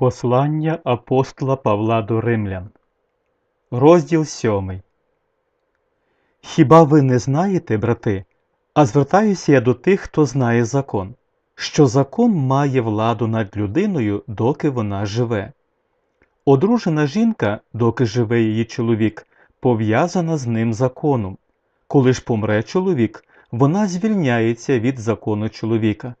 Послання апостола Павла до Римлян, розділ 7. Хіба ви не знаєте, брати, а звертаюся я до тих, хто знає закон, що закон має владу над людиною, доки вона живе. Одружена жінка, доки живе її чоловік, пов'язана з ним законом. Коли ж помре чоловік, вона звільняється від закону чоловіка.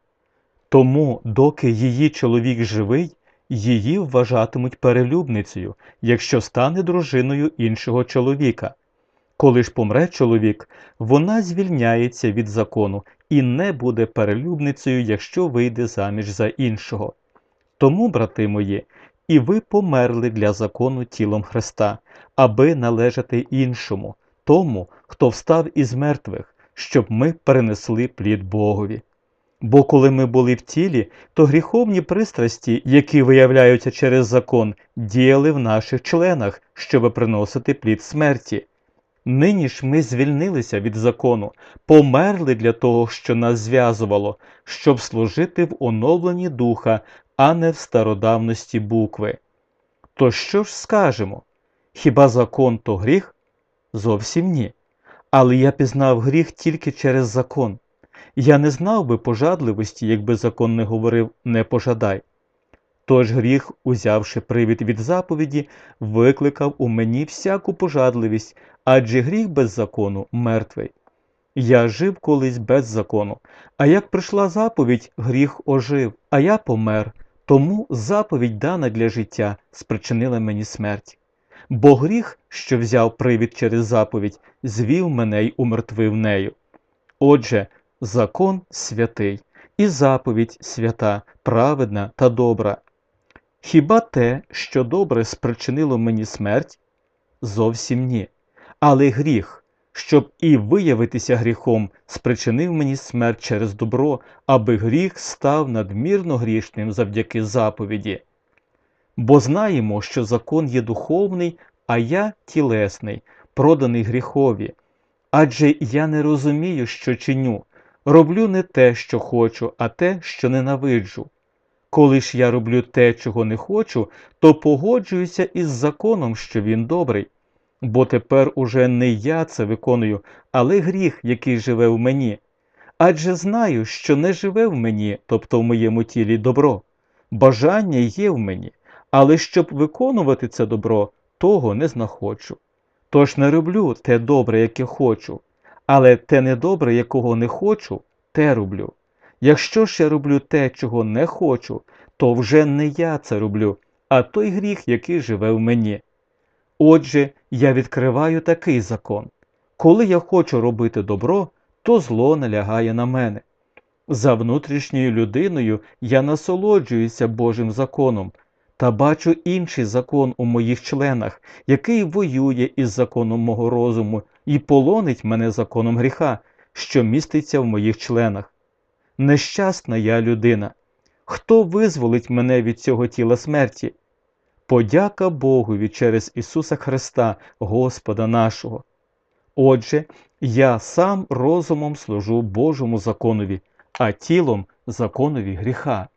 Тому, доки її чоловік живий, її вважатимуть перелюбницею, якщо стане дружиною іншого чоловіка. Коли ж помре чоловік, вона звільняється від закону і не буде перелюбницею, якщо вийде заміж за іншого. Тому, брати мої, і ви померли для закону тілом Христа, аби належати іншому, тому, хто встав із мертвих, щоб ми перенесли плід Богові. Бо коли ми були в тілі, то гріховні пристрасті, які виявляються через закон, діяли в наших членах, щоб приносити плід смерті. Нині ж ми звільнилися від закону, померли для того, що нас зв'язувало, щоб служити в оновленні духа, а не в стародавності букви. То що ж скажемо? Хіба закон то гріх? Зовсім ні. Але я пізнав гріх тільки через закон. Я не знав би пожадливості, якби закон не говорив не пожадай. Тож гріх, узявши привід від заповіді, викликав у мені всяку пожадливість, адже гріх без закону мертвий. Я жив колись без закону, а як прийшла заповідь, гріх ожив, а я помер, тому заповідь дана для життя спричинила мені смерть. Бо гріх, що взяв привід через заповідь, звів мене й умертвив нею. Отже, закон святий, і заповідь свята, праведна та добра. Хіба те, що добре спричинило мені смерть? Зовсім ні. Але гріх, щоб і виявитися гріхом, спричинив мені смерть через добро, аби гріх став надмірно грішним завдяки заповіді. Бо знаємо, що закон є духовний, а я тілесний, проданий гріхові. Адже я не розумію, що чиню, роблю не те, що хочу, а те, що ненавиджу. Коли ж я роблю те, чого не хочу, то погоджуюся із законом, що він добрий. Бо тепер уже не я це виконую, але гріх, який живе в мені. Адже знаю, що не живе в мені, тобто в моєму тілі добро. Бажання є в мені, але щоб виконувати це добро, того не знаходжу. Тож не роблю те добре, яке хочу, але те недобре, якого не хочу, те роблю. Якщо ж я роблю те, чого не хочу, то вже не я це роблю, а той гріх, який живе в мені. Отже, я відкриваю такий закон коли я хочу робити добро, то зло налягає на мене. За внутрішньою людиною я насолоджуюся Божим законом та бачу інший закон у моїх членах, який воює із законом мого розуму і полонить мене законом гріха, що міститься в моїх членах. Нещасна я людина. Хто визволить мене від цього тіла смерті? Подяка Богові через Ісуса Христа, Господа нашого. Отже, я сам розумом служу Божому законові, а тілом законові гріха.